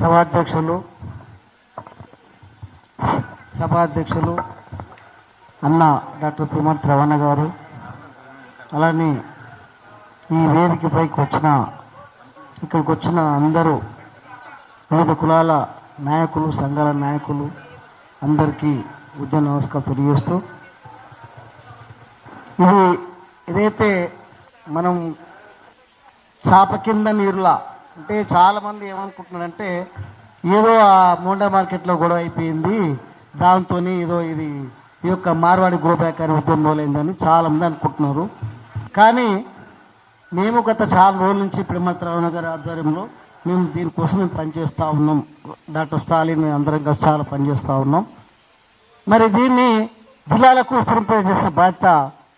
సభాధ్యక్షులు సభాధ్యక్షులు అన్న డాక్టర్ పిమర్తి శ్రవణ గారు అలానే ఈ వేదికపైకి వచ్చిన ఇక్కడికి వచ్చిన అందరూ వివిధ కులాల నాయకులు సంఘాల నాయకులు అందరికీ ఉద్యమ నమస్కారం తెలియజేస్తూ ఇది ఏదైతే మనం చాప కింద నీరులా అంటే చాలా మంది ఏమనుకుంటున్నారంటే ఏదో ఆ మోండా మార్కెట్లో గొడవ అయిపోయింది దాంతో ఏదో ఇది ఈ యొక్క మార్వాడి గోబ్యాక్ అనే ఉద్యమం మొదలైందని చాలామంది అనుకుంటున్నారు. కానీ మేము గత చాలా రోజుల నుంచి ప్రేమత్రవణ గారి ఆధ్వర్యంలో మేము దీనికోసం మేము పనిచేస్తూ ఉన్నాం. డాక్టర్ స్టాలిన్ అందరం కలిసి చాలా పనిచేస్తూ ఉన్నాం. మరి దీన్ని జిల్లాలకు విస్తరింపజేసిన బాధ్యత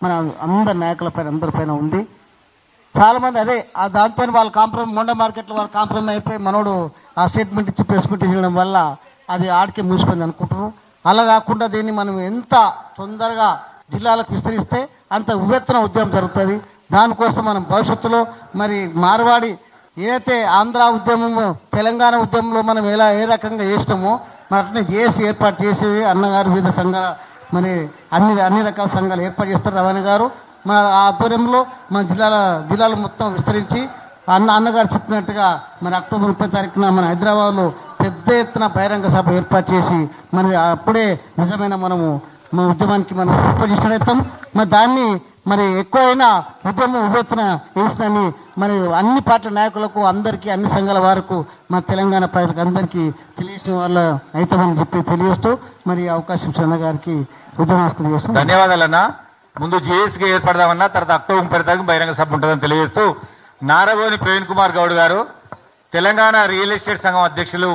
మన అందరి నాయకులపైన అందరిపైన ఉంది. చాలా మంది అదే ఆ దాంతో వాళ్ళు కాంప్రమైజ్ మొండ మార్కెట్లో వాళ్ళు కాంప్రమైజ్ అయిపోయి మనోడు ఆ స్టేట్మెంట్ ఇచ్చి ప్రెస్ మీట్ చేయడం వల్ల అది ఆడికే మూసిపోయింది అనుకుంటున్నాం అలా కాకుండా దీన్ని మనం ఎంత తొందరగా జిల్లాలకు విస్తరిస్తే అంత ఉవ్వెత్తన ఉద్యమం జరుగుతుంది. దానికోసం మనం భవిష్యత్తులో మరి మార్వాడి ఏదైతే ఆంధ్ర ఉద్యమం తెలంగాణ ఉద్యమంలో మనం ఎలా ఏ రకంగా చేసినామో మరి అట్నే చేసి ఏర్పాటు చేసి అన్నగారు వివిధ సంఘాల మరి అన్ని అన్ని రకాల సంఘాలు ఏర్పాటు చేస్తారు. రవాణా గారు మన ఆధ్వర్యంలో మన జిల్లాల జిల్లాలు మొత్తం విస్తరించి అన్న అన్నగారు చెప్పినట్టుగా మన అక్టోబర్ ముప్పై తారీఖున మన హైదరాబాద్లో పెద్ద ఎత్తున బహిరంగ సభ ఏర్పాటు చేసి మరి అప్పుడే నిజమైన మనము మన ఉద్యమానికి మనం ఏర్పాటు చేసినట్టయితాం మరి దాన్ని మరి ఎక్కువైనా ఉద్యమం ఉవ్వెత్తున వేసిందని మరి అన్ని పార్టీ నాయకులకు అందరికీ అన్ని సంఘాల వారికి మన తెలంగాణ ప్రజలకు అందరికీ తెలియసిన వాళ్ళ అవుతామని చెప్పి తెలియజేస్తూ మరి అవకాశం చంద్ర గారికి ఉద్యమాస్తులు చేస్తూ ధన్యవాదాలన్నా. ముందు జిఎస్కి ఏర్పడదామన్నా తర్వాత అక్టోబర్ ముప్పై తారీఖు బహిరంగ సభ ఉంటుందని తెలియజేస్తూ నారబోని ప్రవీణ్ కుమార్ గౌడ్ గారు తెలంగాణ రియల్ ఎస్టేట్ సంఘం అధ్యక్షులు